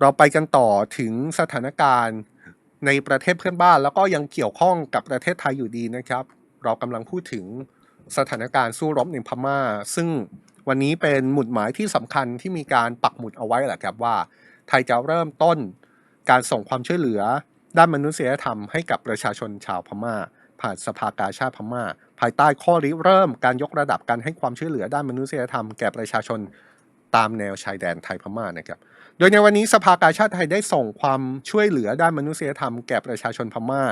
เราไปกันต่อถึงสถานการณ์ในประเทศเพื่อนบ้าน แล้วก็ยังเกี่ยวข้องกับประเทศไทยอยู่ดีนะครับ เรากำลังพูดถึงสถานการณ์สู้รบในพม่า ซึ่งวันนี้เป็นหมุดหมายที่สำคัญที่มีการปักหมุดเอาไว้แหละครับว่า ไทยจะเริ่มต้นการส่งความช่วยเหลือ ด้านมนุษยธรรมให้กับประชาชนชาวพม่า ผ่านสภากาชาติพม่า ภายใต้ข้อริเริ่มการยกระดับการให้ความช่วยเหลือด้านมนุษยธรรมแก่ประชาชน ตามแนวชายแดนไทยพม่านะครับ โดยในวันนี้สภากาชาติไทยได้ส่งความช่วยเหลือด้านมนุษยธรรมแก่ประชาชนพม่า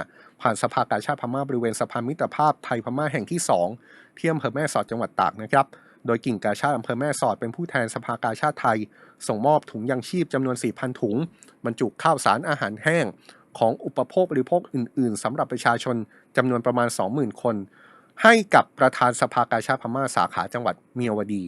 ผ่านสภากาชาติพม่าบริเวณสะพานมิตรภาพไทยพม่าแห่งที่2ที่อำเภอแม่สอดจังหวัดตากนะครับ โดยกิ่งกาชาติอำเภอแม่สอดเป็นผู้แทนสภากาชาติไทย ส่งมอบถุงยังชีพจำนวน 4,000 ถุง บรรจุข้าวสารอาหารแห้ง ของอุปโภคบริโภคอื่น ๆสำหรับประชาชนจำนวนประมาณ 20,000 คน ให้กับประธานสภากาชาติพม่าสาขาจังหวัดเมียวดี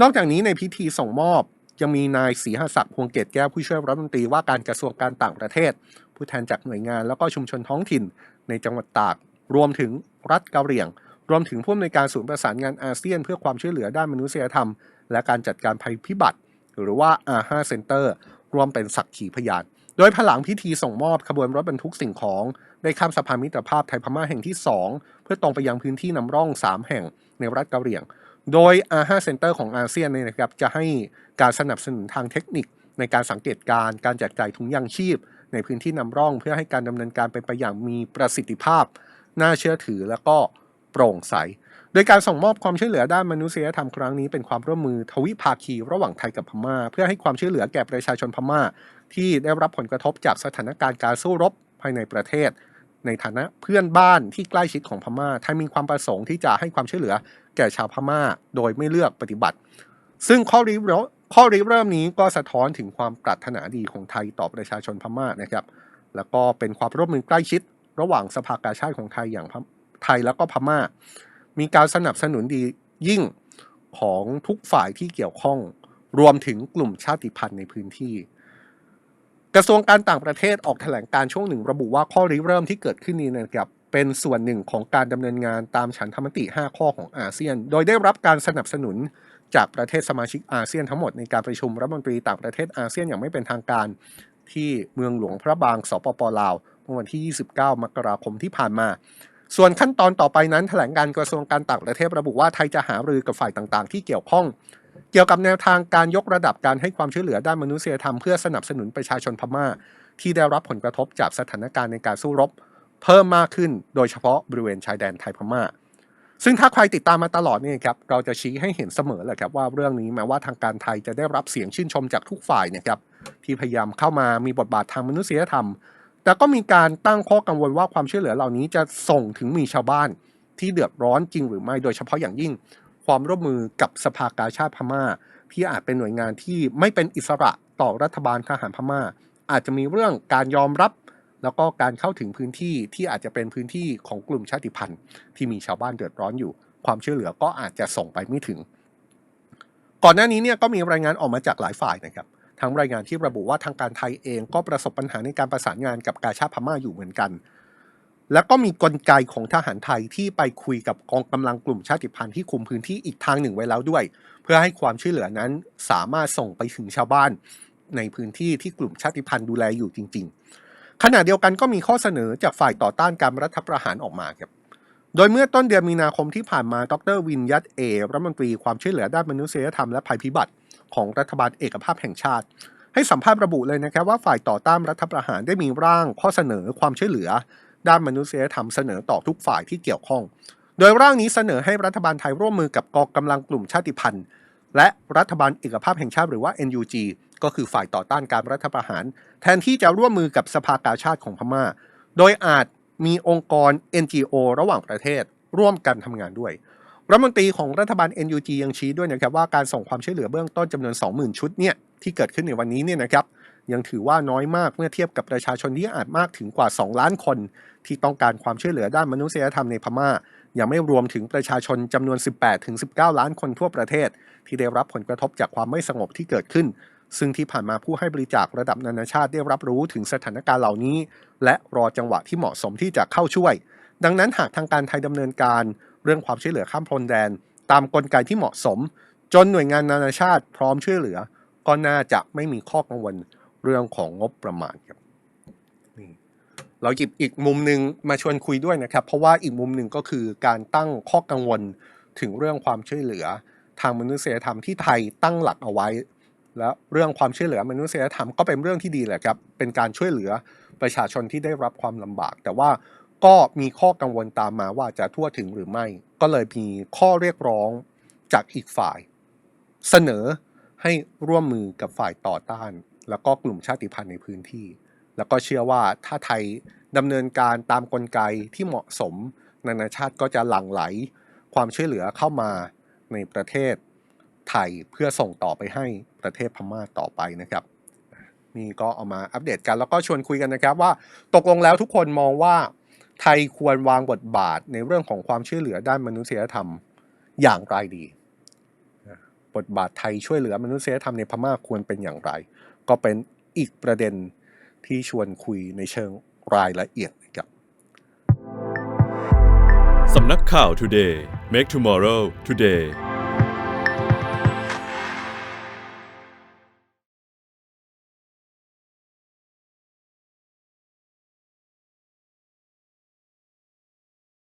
นอกจากนี้ในพิธีส่งมอบยังมีนายศรีหศักดิ์พวงเกตแก้วผู้ช่วยรัฐมนตรีว่าการกระทรวงการต่างประเทศ ผู้แทนจากหน่วยงานแล้วก็ชุมชนท้องถิ่นในจังหวัดตาก รวมถึงรัฐกะเหรี่ยง รวมถึงผู้อำนวยการศูนย์ประสานงานอาเซียน เพื่อความช่วยเหลือด้านมนุษยธรรม และการจัดการภัยพิบัติ หรือว่า R5 Center รวมเป็นสักขีพยาน โดยผลังพิธีส่งมอบขบวนรถบรรทุกสิ่งของได้ข้ามสะพานมิตรภาพไทยพม่าแห่งที่ 2 เพื่อตรงไปยังพื้นที่นำร่อง 3 แห่งในรัฐกะเหรี่ยง โดย R5 Center ของอาเซียนเนี่ยนะครับจะให้การสนับสนุนทางเทคนิคในการสังเกตการณ์การแจกจ่ายถุงยางชีพ ในพื้นที่นำร่องเพื่อให้การดำเนินการเป็นไปอย่างมีประสิทธิภาพ น่าเชื่อถือและก็โปร่งใส โดยการส่งมอบความช่วยเหลือด้านมนุษยธรรมครั้งนี้เป็นความร่วมมือทวิภาคีระหว่างไทยกับพม่า เพื่อให้ความช่วยเหลือแก่ประชาชนพม่า ที่ได้รับผลกระทบจากสถานการณ์การสู้รบภายในประเทศ ในฐานะเพื่อนบ้านที่ใกล้ชิดของพม่าไทยมีความประสงค์ที่จะให้ความช่วยเหลือแก่ชาวพม่าโดยไม่เลือกปฏิบัติ ซึ่งข้อริเริ่มข้อริเริ่มนี้ก็สะท้อนถึงความปรารถนาดีของไทยต่อประชาชนพม่านะครับ แล้วก็เป็นความร่วมมือใกล้ชิด ระหว่างสภากาชาติของไทยอย่างไทยแล้วก็พม่า มีการสนับสนุนดียิ่งของทุกฝ่ายที่เกี่ยวข้อง รวมถึงกลุ่มชาติพันธุ์ในพื้นที่ กระทรวงการต่างประเทศออกแถลงการช่วงหนึ่งระบุว่าข้อริเริ่มที่เกิดขึ้นนี้นะครับเป็นส่วนหนึ่งของการดำเนินงานตามฉันทามติ 5 ข้อของอาเซียน โดยได้รับการสนับสนุนจากประเทศสมาชิกอาเซียนทั้งหมดในการประชุมรัฐมนตรีต่างประเทศอาเซียนอย่างไม่เป็นทางการที่เมืองหลวงพระบางสปปลาวเมื่อวันที่ 29 มกราคมที่ผ่านมา ส่วนขั้นตอนต่อไปนั้นแถลงการกระทรวงการต่างประเทศระบุว่าไทยจะหารือกับฝ่ายต่างๆ ที่เกี่ยวข้อง เกี่ยวกับแนวทางการยกระดับการให้ความช่วยเหลือด้านมนุษยธรรมเพื่อสนับสนุนประชาชนพม่า ที่ได้รับผลกระทบจากสถานการณ์ในการสู้รบ เพิ่มมากขึ้นโดยเฉพาะบริเวณชายแดนไทยพม่า ซึ่งถ้าใครติดตามมาตลอดเนี่ยครับเราจะชี้ให้เห็นเสมอแหละครับว่าเรื่องนี้แม้ว่าทางการไทยจะได้รับเสียงชื่นชมจากทุกฝ่ายนะครับที่พยายามเข้ามามีบทบาททางมนุษยธรรม แต่ก็มีการตั้งข้อกังวลว่าความช่วยเหลือเหล่านี้จะส่งถึงมีชาวบ้านที่เดือดร้อนจริงหรือไม่โดยเฉพาะอย่างยิ่ง ความร่วมมือกับสภากาชาติพม่า ที่อาจเป็นหน่วยงานที่ไม่เป็นอิสระต่อรัฐบาลทหารพม่า อาจจะมีเรื่องการยอมรับ แล้วก็การเข้าถึงพื้นที่ที่อาจจะเป็นพื้นที่ของกลุ่มชาติพันธุ์ ที่มีชาวบ้านเดือดร้อนอยู่ ความช่วยเหลือก็อาจจะส่งไปไม่ถึง ก่อนหน้านี้เนี่ยก็มีรายงานออกมาจากหลายฝ่ายนะครับทั้งรายงานที่ระบุว่าทางการไทยเองก็ประสบปัญหาในการประสานงานกับกาชาติพม่าอยู่เหมือนกัน แล้วก็มีกลไกของทหารไทยที่ไปคุยกับกองกำลังกลุ่มชาติพันธุ์ที่คุมพื้นที่อีกทางหนึ่งไว้แล้วด้วย เพื่อให้ความช่วยเหลือนั้นสามารถส่งไปถึงชาวบ้าน ในพื้นที่ที่กลุ่มชาติพันธุ์ดูแลอยู่จริง ๆ ขณะเดียวกันก็มีข้อเสนอจากฝ่ายต่อต้านการรัฐประหารออกมาครับโดยเมื่อต้นเดือนมีนาคมที่ผ่านมา ดรวินยัตเอรัฐมนตรีความช่วยเหลือด้านมนุษยธรรมและภัยพิบัติ ของรัฐบาลเอกภาพแห่งชาติ ให้สัมภาษณ์ระบุเลยนะครับว่าฝ่ายต่อต้านรัฐประหารได้มีร่างข้อเสนอความช่วยเหลือ ด้านมนุษยธรรมเสนอต่อทุกฝ่ายที่เกี่ยวข้อง โดยร่างนี้เสนอให้รัฐบาลไทยร่วมมือกับกองกำลังกลุ่มชาติพันธุ์ และรัฐบาลเอกภาพแห่งชาติหรือว่า NUG ก็คือฝ่ายต่อต้านการรัฐประหาร แทนที่จะร่วมมือกับสภากาชาติของพม่า โดยอาจมีองค์กร NGO ระหว่างประเทศ ร่วมกันทำงานด้วยรัฐมนตรีของรัฐบาล NUG ยังชี้ด้วยนะครับว่าการส่งความช่วยเหลือเบื้องต้นจำนวน 20,000 ชุดเนี่ยที่เกิดขึ้นในวันนี้เนี่ยนะครับ ยังถือว่าน้อยมากเมื่อเทียบกับประชาชนที่อาจมากถึงกว่า 2 ล้านคน ที่ต้องการความช่วยเหลือด้านมนุษยธรรมในพม่า ยังไม่รวมถึงประชาชนจำนวน 18-19 ล้านคนทั่วประเทศ ที่ได้รับผลกระทบจากความไม่สงบที่เกิดขึ้น ซึ่งที่ผ่านมาผู้ให้บริจาคระดับนานาชาติได้รับรู้ถึงสถานการณ์เหล่านี้ และรอจังหวะที่เหมาะสมที่จะเข้าช่วย ดังนั้นหากทางการไทยดำเนินการ เรื่องความช่วยเหลือข้ามพรมแดน ตามกลไกที่เหมาะสม จนหน่วยงานนานาชาติพร้อมช่วยเหลือ ก็น่าจะไม่มีข้อกังวล เรื่องของงบประมาณครับเราหยิบอีกมุมหนึ่งมาชวนคุยด้วยนะครับ เพราะว่าอีกมุมหนึ่งก็คือการตั้งข้อกังวลถึงเรื่องความช่วยเหลือ ทางมนุษยธรรมที่ไทยตั้งหลักเอาไว้ และเรื่องความช่วยเหลือมนุษยธรรมก็เป็นเรื่องที่ดีแหละครับ เป็นการช่วยเหลือประชาชนที่ได้รับความลำบาก แต่ว่าก็มีข้อกังวลตามมาว่าจะทั่วถึงหรือไม่ ก็เลยมีข้อเรียกร้องจากอีกฝ่าย เสนอให้ร่วมมือกับฝ่ายต่อต้าน แล้วก็กลุ่มชาติพันธุ์ในพื้นที่ แล้วก็เชื่อว่าถ้าไทยดำเนินการตามกลไกที่เหมาะสม นานาชาติก็จะหลั่งไหล ความช่วยเหลือเข้ามาในประเทศไทยเพื่อส่งต่อไปให้ประเทศพม่าต่อไปนะครับนี่ก็เอามาอัปเดตกันแล้วก็ชวนคุยกันนะครับว่าตกลงแล้วทุกคนมองว่า ไทยควรวางบทบาทในเรื่องของความช่วยเหลือด้านมนุษยธรรมอย่างไรดี บทบาทไทยช่วยเหลือมนุษยธรรมในพม่าควรเป็นอย่างไร ก็เป็นอีกประเด็นที่ชวนคุยในเชิงรายละเอียดนะครับสำนักข่าว Today Make Tomorrow Today